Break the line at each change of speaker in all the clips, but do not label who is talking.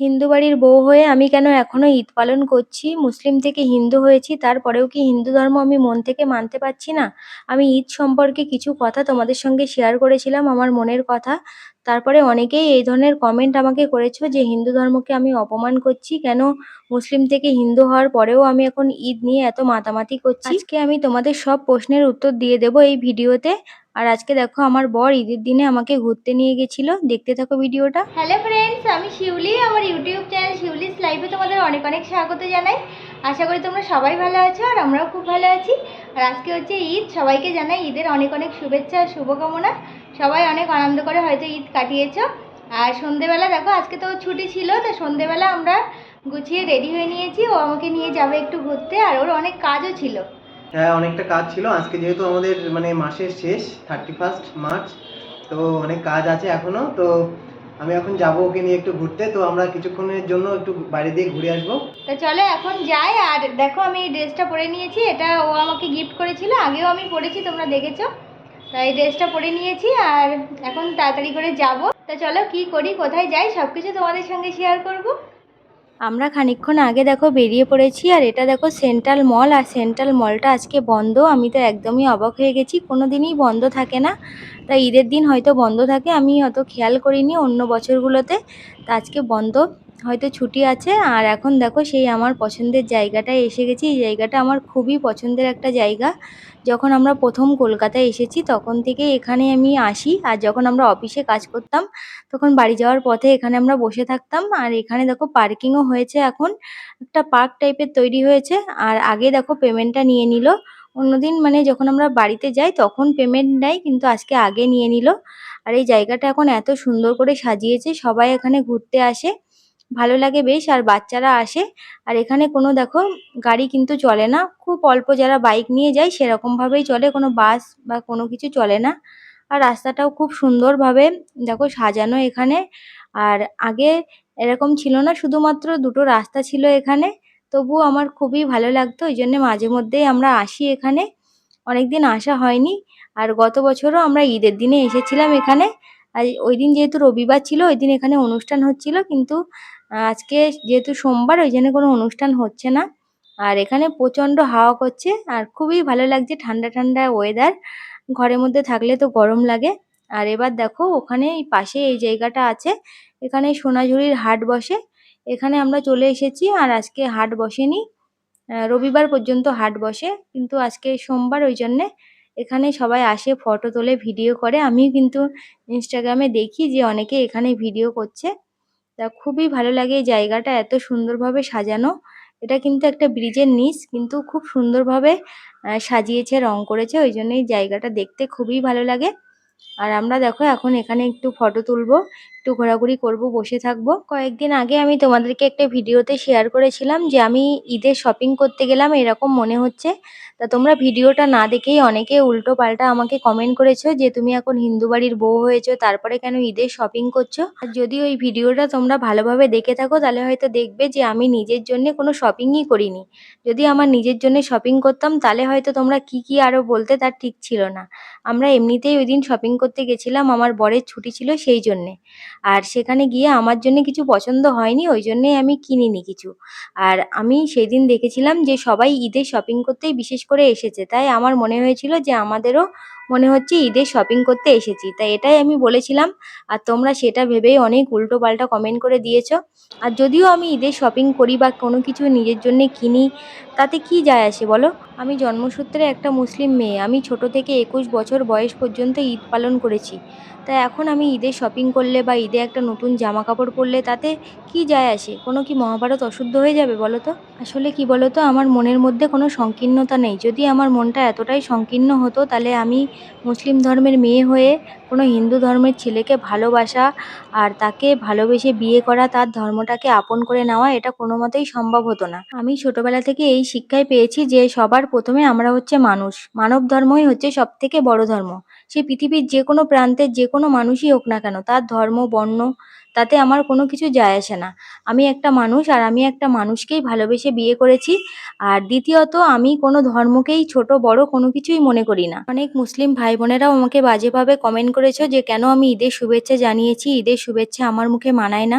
হিন্দু বাড়ির বউ হয়ে আমি কেন এখনও ঈদ পালন করছি? মুসলিম থেকে হিন্দু হয়েছি তারপরেও কি হিন্দু ধর্ম আমি মন থেকে মানতে পারছি না? আমি ঈদ সম্পর্কে কিছু কথা তোমাদের সঙ্গে শেয়ার করেছিলাম আমার মনের কথা। তারপরে অনেকেই এই ধরনের কমেন্ট আমাকে করেছ যে হিন্দু ধর্মকে আমি অপমান করছি। কেন মুসলিম থেকে হিন্দু হওয়ার পরেও আমি এখন ঈদ নিয়ে এত মাতামাতি করছি? আজকে আমি তোমাদের সব প্রশ্নের উত্তর দিয়ে দেবো এই ভিডিওতে। আর আজকে দেখো আমার বর ঈদের দিনে আমাকে ঘুরতে নিয়ে গেছিল। দেখতে থাকো ভিডিওটা। হ্যালো ফ্রেন্ডস আমি শিউলি, আমার ইউটিউব চ্যানেল শিউলিস লাইভে তোমাদের অনেক অনেক স্বাগত জানাই। আশা করি তোমরা সবাই ভালো আছো আর আমরাও খুব ভালো আছি। আর আজকে হচ্ছে ঈদ, সবাইকে জানাই ঈদের অনেক অনেক শুভেচ্ছা আর শুভকামনা। সবাই অনেক আনন্দ করে হয়তো ঈদ কাটিয়েছ। আর সন্ধেবেলা দেখো, আজকে তো ছুটি ছিল, তো সন্ধেবেলা আমরা গুছিয়ে রেডি হয়ে নিয়েছি। ও আমাকে নিয়ে যাবে একটু ঘুরতে, আর ওর অনেক কাজও ছিল।
হ্যাঁ অনেকটা কাজ ছিল। আজকে যেহেতু আমাদের মানে মাসের শেষ থার্টি ফার্স্ট মার্চ তো অনেক কাজ আছে এখনও। তো আমি এখন যাব ওকে নিয়ে একটু ঘুরতে। তো আমরা কিছুক্ষণের জন্য একটু বাইরে দিয়ে ঘুরে আসব।
তো চলো, এখন যাই। আর দেখো, আমি এই ড্রেসটা পরে নিয়েছি। এটা ও আমাকে গিফট করেছিল। আগেও আমি পরেছি, তোমরা দেখেছ। তো এই ড্রেসটা পরে নিয়েছি আর এখন তাড়াতাড়ি করে যাব। তো চলো, কি করি, কোথায় যাই? সব কিছু তোমাদের সঙ্গে শেয়ার করব। আমরা খানিক্ষণ আগে দেখো বেরিয়ে পড়েছি আর এটা দেখো সেন্ট্রাল মল আর সেন্ট্রাল মলটা আজকে বন্ধ। আমি তো একদমই অবাক হয়ে গেছি কোনো দিনই বন্ধ থাকে না। তাই ঈদের দিন হয়তো বন্ধ থাকে, আমি অত খেয়াল করিনি অন্য বছরগুলোতে। তা আজকে বন্ধ। হয়তো ছুটি আছে আর এখন দেখো সেই আমার পছন্দের জায়গাটায় এসে গেছি। এই জায়গাটা আমার খুবই পছন্দের একটা জায়গা। যখন আমরা প্রথম কলকাতায় এসেছি তখন থেকে এখানে আমি আসি আর যখন আমরা অফিসে কাজ করতাম তখন বাড়ি যাওয়ার পথে এখানে আমরা বসে থাকতাম আর এখানে দেখো পার্কিংও হয়েছে এখন। একটা পার্ক টাইপের তৈরি হয়েছে আর আগে দেখো পেমেন্টটা নিয়ে নিল। অন্যদিন মানে যখন আমরা বাড়িতে যাই তখন পেমেন্ট নেয় কিন্তু আজকে আগে নিয়ে নিল। আর এই জায়গাটা এখন এত সুন্দর করে সাজিয়েছে সবাই এখানে ঘুরতে আসে। ভালো লাগে বেশ, আর বাচ্চারা আসে। আর এখানে কোনো দেখো গাড়ি কিন্তু চলে না। খুব অল্প যারা বাইক নিয়ে যায় সেরকমভাবেই চলে, কোনো বাস বা কোনো কিছু চলে না। আর রাস্তাটাও খুব সুন্দরভাবে দেখো সাজানো এখানে। আর আগে এরকম ছিল না, শুধুমাত্র দুটো রাস্তা ছিল এখানে। তবুও আমার খুবই ভালো লাগতো, ওই জন্যে মাঝে মধ্যেই আমরা আসি এখানে। অনেক দিন আসা হয়নি। আর গত বছরও আমরা ঈদের দিনে এসেছিলাম এখানে। আর ওই দিন যেহেতু রবিবার ছিল, ওই দিন এখানে অনুষ্ঠান হচ্ছিল। কিন্তু আজকে যেহেতু সোমবার, ওই জন্য কোনো অনুষ্ঠান হচ্ছে না। আর এখানে প্রচণ্ড হাওয়া করছে, আর খুবই ভালো লাগছে ঠান্ডা ঠান্ডা ওয়েদার ঘরের মধ্যে থাকলে তো গরম লাগে। আর এবার দেখো, ওখানে এই পাশে এই জায়গাটা আছে। এখানে সোনাঝুরির হাট বসে। এখানে আমরা চলে এসেছি, আর আজকে হাট বসেনি। রবিবার পর্যন্ত হাট বসে। কিন্তু আজকে সোমবার, ওই জন্যে এখানে সবাই আসে ফটো তোলে ভিডিও করে। আমিও কিন্তু ইনস্টাগ্রামে দেখি যে অনেকে এখানে ভিডিও করছে। তা খুবই ভালো লাগে এই জায়গাটা এত সুন্দরভাবে সাজানো। এটা কিন্তু একটা ব্রিজের নিচ, কিন্তু খুব সুন্দরভাবে সাজিয়েছে, রং করেছে, ওই জন্য এই জায়গাটা দেখতে খুবই ভালো লাগে। আর আমরা দেখো এখন এখানে একটু ফটো তুলবো। একটু ঘোরাঘুরি করব, বসে থাকব। কয়েকদিন আগে আমি তোমাদেরকে একটা ভিডিওতে শেয়ার করেছিলাম যে আমি ঈদের শপিং করতে গেলাম, এরকম মনে হচ্ছে। তা তোমরা ভিডিওটা না দেখেই অনেকে উল্টো পাল্টা আমাকে কমেন্ট করেছ যে তুমি এখন হিন্দু বাড়ির বউ হয়েছো, তারপরে কেন ঈদের শপিং করছ? আর যদি ওই ভিডিওটা তোমরা ভালোভাবে দেখে থাকো, তাহলে হয়তো দেখবে যে আমি নিজের জন্য কোনো শপিংই করিনি। যদি আমার নিজের জন্য শপিং করতাম, তাহলে হয়তো তোমরা কি কি আরও বলতে তার ঠিক ছিল না। আমরা এমনিতেই ওই দিন শপিং করতে গেছিলাম, আমার বরের ছুটি ছিল সেই জন্যে। আর সেখানে গিয়ে আমার জন্য কিছু পছন্দ হয়নি, ওই জন্যেই আমি কিনিনি কিছু। আর আমি সেই দিন দেখেছিলাম যে সবাই ঈদের শপিং করতেই বিশেষ করে এসেছে, তাই আমার মনে হয়েছিল যে আমাদেরও মনে হচ্ছে ঈদের শপিং করতে এসেছি। তাই এটাই আমি বলেছিলাম। আর তোমরা সেটা ভেবেই অনেক উল্টো পাল্টা কমেন্ট করে দিয়েছ। আর যদিও আমি ঈদের শপিং করি বা কোনো কিছু নিজের জন্য কিনি, তাতে কি যায় আসে বলো? আমি জন্মসূত্রে একটা মুসলিম মেয়ে। আমি ছোট থেকে একুশ বছর বয়স পর্যন্ত ঈদ পালন করেছি। তাই এখন আমি ঈদের শপিং করলে বা ঈদে একটা নতুন জামা কাপড় পরলে তাতে কি যায় আসে? কোনো কি মহাভারত অশুদ্ধ হয়ে যাবে বলো তো? আসলে কি বলো তো? আমার মনের মধ্যে কোনো সংকীর্ণতা নেই। যদি আমার মনটা এতটাই সংকীর্ণ হতো, তাহলে আমি মুসলিম ধর্মের মেয়ে হয়ে কোনো হিন্দু ধর্মের ছেলেকে ভালোবাসা আর তাকে ভালোবেসে বিয়ে করা, তার ধর্মটাকে আপন করে নেওয়া, এটা কোনো মতেই সম্ভব হতো না। আমি ছোটবেলা থেকে এই শিক্ষায় পেয়েছি যে সবার প্রথমে আমরা হচ্ছে মানুষ। মানব ধর্মই হচ্ছে সব থেকে বড় ধর্ম। সে পৃথিবীর যে কোনো প্রান্তের যে কোনো মানুষই হোক না কেন, তার ধর্ম, বর্ণ তাতে আমার কোনো কিছু যায় আসে না। আমি একটা মানুষ আর আমি একটা মানুষকেই ভালোবেসে বিয়ে করেছি। আর দ্বিতীয়ত, আমি কোনো ধর্মকেই ছোট, বড় কোনো কিছুই মনে করি না। অনেক মুসলিম ভাই বোনেরাও আমাকে বাজেভাবে কমেন্ট করেছ যে, কেন আমি ঈদের শুভেচ্ছা জানিয়েছি? ঈদের শুভেচ্ছা আমার মুখে মানায় না।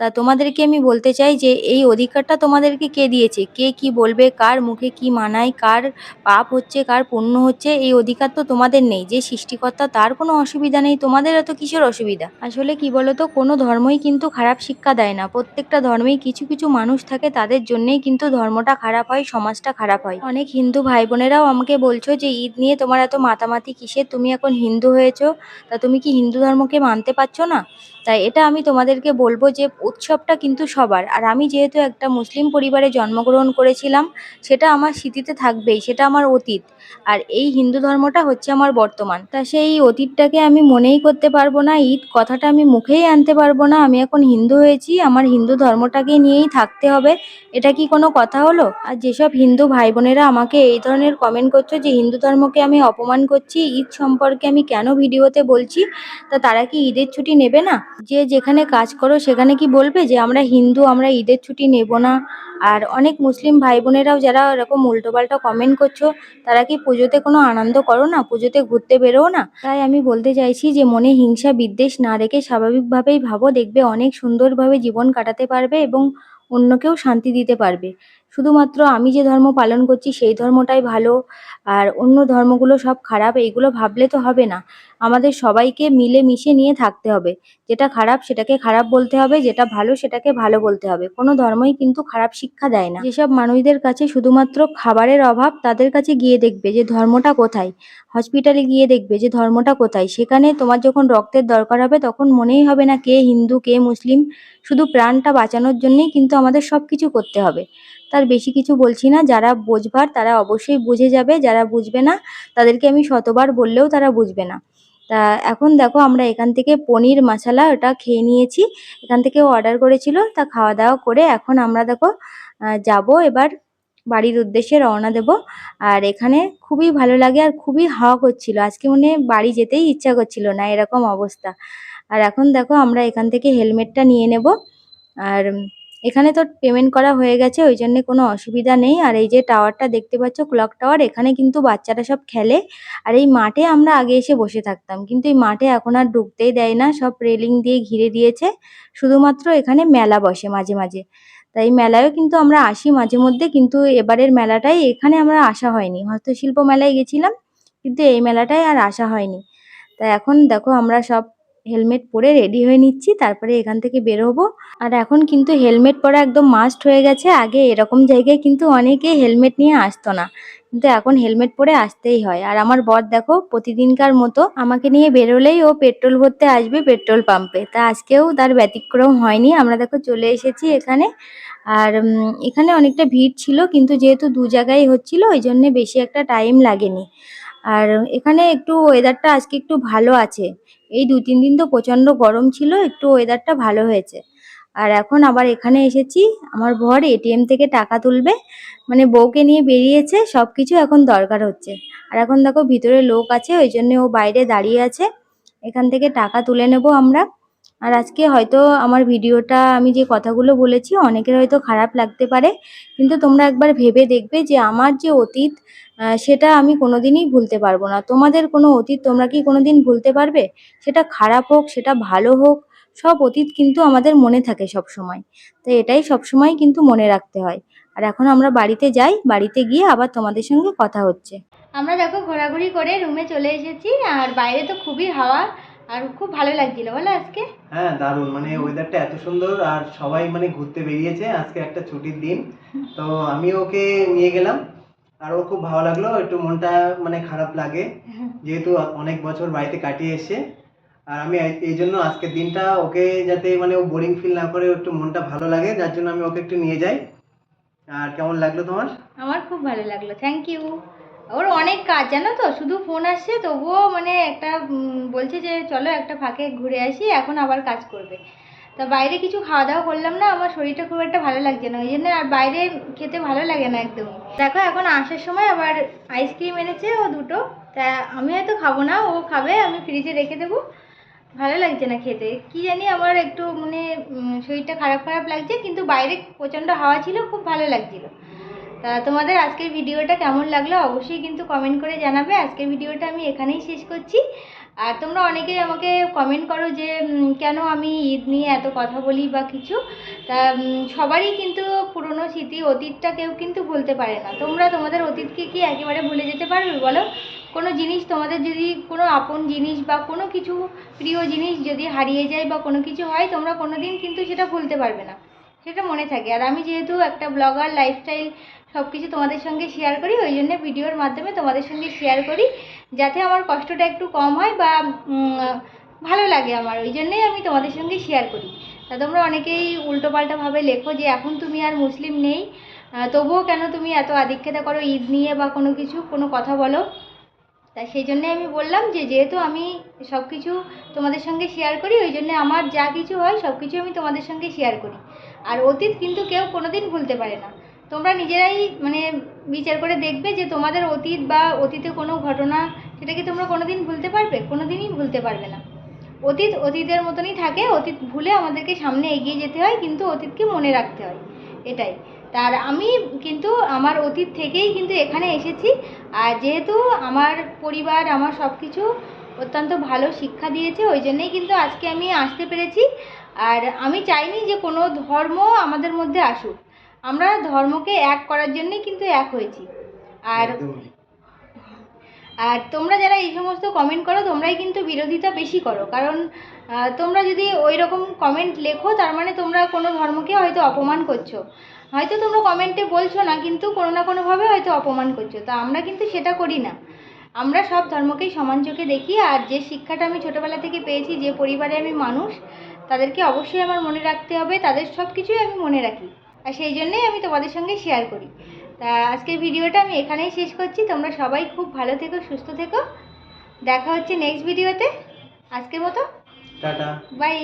তা তোমাদেরকে আমি বলতে চাই যে এই অধিকারটা তোমাদেরকে কে দিয়েছে? কে কি বলবে? কার মুখে কি মানায়? কার পাপ হচ্ছে? কার পুণ্য হচ্ছে? এই অধিকার তো তোমাদের নেই। যে সৃষ্টিকর্তা, তার কোনো অসুবিধা নেই। তোমাদের এত কিসের অসুবিধা? আসলে কি বলতো? কোনো ধর্মই কিন্তু খারাপ শিক্ষা দেয় না। প্রত্যেকটা ধর্মেই কিছু কিছু মানুষ থাকে। তাদের জন্যেই কিন্তু ধর্মটা খারাপ হয়, সমাজটা খারাপ হয়। অনেক হিন্দু ভাই বোনেরাও আমাকে বলছো যে, ঈদ নিয়ে তোমার এত মাতামাতি কিসের? তুমি এখন হিন্দু হয়েছো। তা তুমি কি হিন্দু ধর্মকে মানতে পারছ না? তাই এটা আমি তোমাদেরকে বলব যে উৎসবটা কিন্তু সবার। আর আমি যেহেতু একটা মুসলিম পরিবারে জন্মগ্রহণ করেছিলাম, সেটা আমার স্মৃতিতে থাকবেই, সেটা আমার অতীত। আর এই হিন্দু ধর্মটা হচ্ছে আমার বর্তমান। তা সেই অতীতটাকে আমি মনেই করতে পারব না, ঈদ কথাটা আমি মুখেই আনতে পারব না। আমি এখন হিন্দু হয়েছি, আমার হিন্দু ধর্মটাকে নিয়েই থাকতে হবে। এটা কি কোনো কথা হলো? আর যেসব হিন্দু ভাই বোনেরা আমাকে এই ধরনের কমেন্ট করছ যে হিন্দু ধর্মকে আমি অপমান করছি, ঈদ সম্পর্কে আমি কেন ভিডিওতে বলছি, তা তারা কি ঈদের ছুটি নেবে না? যে যেখানে কাজ করো সেখানে কি বলবে যে আমরা হিন্দু, আমরা ঈদের ছুটি নেব না। আর অনেক মুসলিম ভাই বোনেরাও যারা এরকম উল্টোপাল্টা কমেন্ট করছ, তারা কি পুজোতে কোনো আনন্দ করো না? পুজোতে ঘুরতে বেরোও না? তাই আমি বলতে চাইছি যে, মনে হিংসা বিদ্বেষ না রেখে স্বাভাবিকভাবেই ভাবো, দেখবে অনেক সুন্দরভাবে জীবন কাটাতে পারবে এবং অন্যকেও শান্তি দিতে পারবে। শুধুমাত্র আমি যে ধর্ম পালন করছি, সেই ধর্মটাই ভালো। আর অন্য ধর্মগুলো সব খারাপ, এইগুলো ভাবলে তো হবে না। আমাদের সবাইকে মিলে মিশে নিয়ে থাকতে হবে। যেটা খারাপ সেটাকে খারাপ বলতে হবে, যেটা ভালো সেটাকে ভালো বলতে হবে। কোনো ধর্মই কিন্তু খারাপ শিক্ষা দেয় না। যেসব মানুষদের কাছে শুধুমাত্র খাবারের অভাব, তাদের কাছে গিয়ে দেখবে যে ধর্মটা কোথায়। হসপিটালে গিয়ে দেখবে যে ধর্মটা কোথায়। সেখানে তোমার যখন রক্তের দরকার হবে, তখন মনেই হবে না কে হিন্দু, কে মুসলিম। শুধু প্রাণটা বাঁচানোর জন্যেই কিন্তু আমাদের সব কিছু করতে হবে। তার বেশি কিছু বলছি না। যারা বোঝবার, তারা অবশ্যই বুঝে যাবে। যারা বুঝবে না, তাদেরকে আমি শতবার বললেও তারা বুঝবে না। তা এখন দেখো আমরা এখান থেকে পনির মশালা ওটা খেয়ে নিয়েছি। এখান থেকে অর্ডার করেছিল, তা খাওয়া দাওয়া করে এখন আমরা দেখো যাব এবার বাড়ির উদ্দেশ্যে রওনা দেব। আর এখানে খুবই ভালো লাগে আর খুবই হাওয়া করছিল। আজকে মনে বাড়ি যেতেই ইচ্ছা করছিল না এরকম অবস্থা। আর এখন দেখো আমরা এখান থেকে হেলমেটটা নিয়ে নেব। আর এখানে তো পেমেন্ট করা হয়ে গেছে ওই জন্য কোনো অসুবিধা নেই। আর এই যে টাওয়ারটা দেখতে পাচ্ছ ক্লক টাওয়ার এখানে কিন্তু বাচ্চারা সব খেলে। আর এই মাঠে আমরা আগে এসে বসে থাকতাম, কিন্তু এই মাঠে এখন আর ঢুকতেই দেয় না, সব রেলিং দিয়ে ঘিরে দিয়েছে। শুধুমাত্র এখানে মেলা বসে মাঝে মাঝে। তাই মেলায়ও কিন্তু আমরা আসি মাঝে মধ্যে, কিন্তু এবারের মেলাটাই এখানে আমরা আসা হয়নি। হস্তশিল্প মেলায় গেছিলাম, কিন্তু এই মেলাটায় আর আসা হয়নি। তা এখন দেখো, আমরা সব হেলমেট পরে রেডি হয়ে নিচ্ছি, তারপরে এখান থেকে বেরোবো। আর এখন কিন্তু হেলমেট পরা একদম মাস্ট হয়ে গেছে, আগে এরকম জায়গায় কিন্তু অনেকে হেলমেট নিয়ে আসতো না। কিন্তু এখন হেলমেট পরে আসতেই হয়। আর আমার বর দেখো, প্রতিদিনকার মতো আমাকে নিয়ে বেরোলেই ও পেট্রোল ভরতে আসবে পেট্রোল পাম্পে তা আজকেও তার ব্যতিক্রম হয়নি, আমরা দেখো চলে এসেছি এখানে। আর এখানে অনেকটা ভিড় ছিল, কিন্তু যেহেতু দু জায়গায় হচ্ছিল, ওই জন্যে বেশি একটা টাইম লাগেনি। আর এখানে একটু ওয়েদারটা আজকে একটু ভালো আছে। এই দু, তিন দিন তো প্রচণ্ড গরম ছিল, একটু ওয়েদারটা ভালো হয়েছে। আর এখন আবার এখানে এসেছি, আমার বর এটিএম থেকে টাকা তুলবে মানে বউকে নিয়ে বেরিয়েছে সব কিছু এখন দরকার হচ্ছে। আর এখন দেখো ভিতরে লোক আছে, ওই জন্য ও বাইরে দাঁড়িয়ে আছে। এখান থেকে টাকা তুলে নেব আমরা। আর আজকে হয়তো আমার ভিডিওটা আমি যে কথাগুলো বলেছি, অনেকের হয়তো খারাপ লাগতে পারে। কিন্তু তোমরা একবার ভেবে দেখবে যে আমার যে অতীত সেটা আমি কোনোদিনই ভুলতে পারব না। তোমাদের কোনো অতীত তোমরা কি কোনোদিন ভুলতে পারবে? সেটা খারাপ হোক সেটা ভালো হোক সব অতীত কিন্তু আমাদের মনে থাকে সব সময় তো এটাই সব সময় কিন্তু মনে রাখতে হয়। আর এখন আমরা বাড়িতে যাই বাড়িতে গিয়ে আবার তোমাদের সঙ্গে কথা হচ্ছে। আমরা দেখো ঘোরাঘুরি করে রুমে চলে এসেছি আর বাইরে তো খুবই হাওয়া আর খুব ভালো লাগছিল বলো আজকে?
হ্যাঁ দারুণ। মানে ওয়েদারটা এত সুন্দর আর সবাই মানে ঘুরতে বেরিয়েছে আজকে একটা ছুটির দিন। তো আমি ওকে নিয়ে গেলাম। আর ও খুব ভালো লাগল, একটু মনটা মানে খারাপ লাগে। যেহেতু অনেক বছর বাড়িতে কাটিয়ে এসে, আর আমি এই- জন্য আজকের দিনটা ওকে যাতে মানে ও বোরিং ফিল না করে, একটু মনটা ভালো লাগে, যার জন্য আমি ওকে একটু নিয়ে যাই। আর কেমন লাগল তোমার?
আমার খুব ভালো লাগল থ্যাংক ইউ ওর অনেক কাজ, জানো তো? শুধু ফোন আসছে, তবুও মানে একটা বলছে যে, চলো একটা ফাঁকে ঘুরে আসি, এখন আবার কাজ করবে। তা বাইরে কিছু খাওয়া দাওয়া করলাম না, আমার শরীরটা খুব একটা ভালো লাগছে না, ওই জন্য আর বাইরে খেতে ভালো লাগে না একদম। দেখো, এখন আসার সময় আবার আইসক্রিম এনেছে ও দুটো, তা আমি হয়তো খাব না, ও খাবে, আমি ফ্রিজে রেখে দেবো। ভালো লাগছে না খেতে। কি জানি আমার একটু মানে শরীরটা খারাপ খারাপ লাগছে, কিন্তু বাইরে প্রচণ্ড হাওয়া ছিল, খুব ভালো লাগছিল। তা তোমাদের আজকের ভিডিওটা কেমন লাগল অবশ্যই কিন্তু কমেন্ট করে জানাবে। আজকের ভিডিওটা আমি এখানেই শেষ করছি।
আর তোমরা অনেকেই আমাকে কমেন্ট করো যে কেন আমি ঈদ নিয়ে এত কথা বলি বা কিছু? তা সবারই কিন্তু পুরনো স্মৃতি অতীতটা কেউ কিন্তু ভুলতে পারে না। তোমরা তোমাদের অতীতকে কি একেবারে ভুলে যেতে পারবে বলো? কোনো জিনিস তোমাদের যদি, কোনো আপন জিনিস বা কোনো কিছু প্রিয় জিনিস যদি হারিয়ে যায় বা কোনো কিছু হয়, তোমরা কোনো দিন কিন্তু সেটা ভুলতে পারবে না। সেটা মনে থাকে। আর আমি যেহেতু একটা ব্লগার লাইফস্টাইল সব কিছু তোমাদের সঙ্গে শেয়ার করি, ওই জন্য ভিডিওর মাধ্যমে তোমাদের সঙ্গে শেয়ার করি, যাতে আমার কষ্টটা একটু কম হয় বা ভালো লাগে আমার, ওই জন্যই আমি তোমাদের সঙ্গে শেয়ার করি। তা তোমরা অনেকেই উল্টোপাল্টাভাবে লেখো যে, এখন তুমি আর মুসলিম নেই তবুও কেন তুমি এত আদিক্ষেতা করো, ঈদ নিয়ে বা কোনো কিছু, কোনো কথা বলো? তা সেই জন্যে আমি বললাম যে, যেহেতু আমি সব কিছু তোমাদের সঙ্গে শেয়ার করি, ওই জন্য আমার যা কিছু হয় সব কিছু আমি তোমাদের সঙ্গে শেয়ার করি। আর অতীত কিন্তু কেউ কোনো দিন ভুলতে পারে না। তোমরা নিজেরাই মানে বিচার করে দেখবে যে তোমাদের অতীত বা অতীতে কোনো ঘটনা সেটা কি তোমরা কোনোদিন ভুলতে পারবে? কোনোদিনই ভুলতে পারবে না। অতীত অতীতের মতনই থাকে, অতীত ভুলে আমাদেরকে সামনে এগিয়ে যেতে হয়, কিন্তু অতীতকে মনে রাখতে হয়। এটাই। তার আমি কিন্তু আমার অতীত থেকেই কিন্তু এখানে এসেছি। আর যেহেতু আমার পরিবার, আমার সব কিছু অত্যন্ত ভালো শিক্ষা দিয়েছে, ওই জন্যেই কিন্তু আজকে আমি আসতে পেরেছি। আর আমি চাইনি যে কোনো ধর্ম আমাদের মধ্যে আসুক। আমরা ধর্মকে এক করার জন্যই কিন্তু এক হয়েছি। আর আর তোমরা যারা এই সমস্ত কমেন্ট করো তোমরাই কিন্তু বিরোধিতা বেশি করো। কারণ তোমরা যদি ওই রকম কমেন্ট লেখো তার মানে তোমরা কোনো ধর্মকে হয়তো অপমান করছ। হয়তো তোমরা কমেন্টে বলছো না কিন্তু কোনো না কোনোভাবে হয়তো অপমান করছ। তা আমরা কিন্তু সেটা করি না। আমরা সব ধর্মকেই সমান চোখে দেখি আর যে শিক্ষাটা আমি ছোটোবেলা থেকে পেয়েছি যে পরিবারে আমি মানুষ তাদেরকে অবশ্যই আমার মনে রাখতে হবে। তাদের সব কিছুই আমি মনে রাখি। আর সেই জন্যেই আমি তোমাদের সঙ্গে শেয়ার করি। তা আজকের ভিডিওটা আমি এখানেই শেষ করছি। তোমরা সবাই খুব ভালো থেকো সুস্থ থেকো। দেখা হচ্ছে নেক্সট ভিডিওতে আজকের মতো।
টাটা।
বাই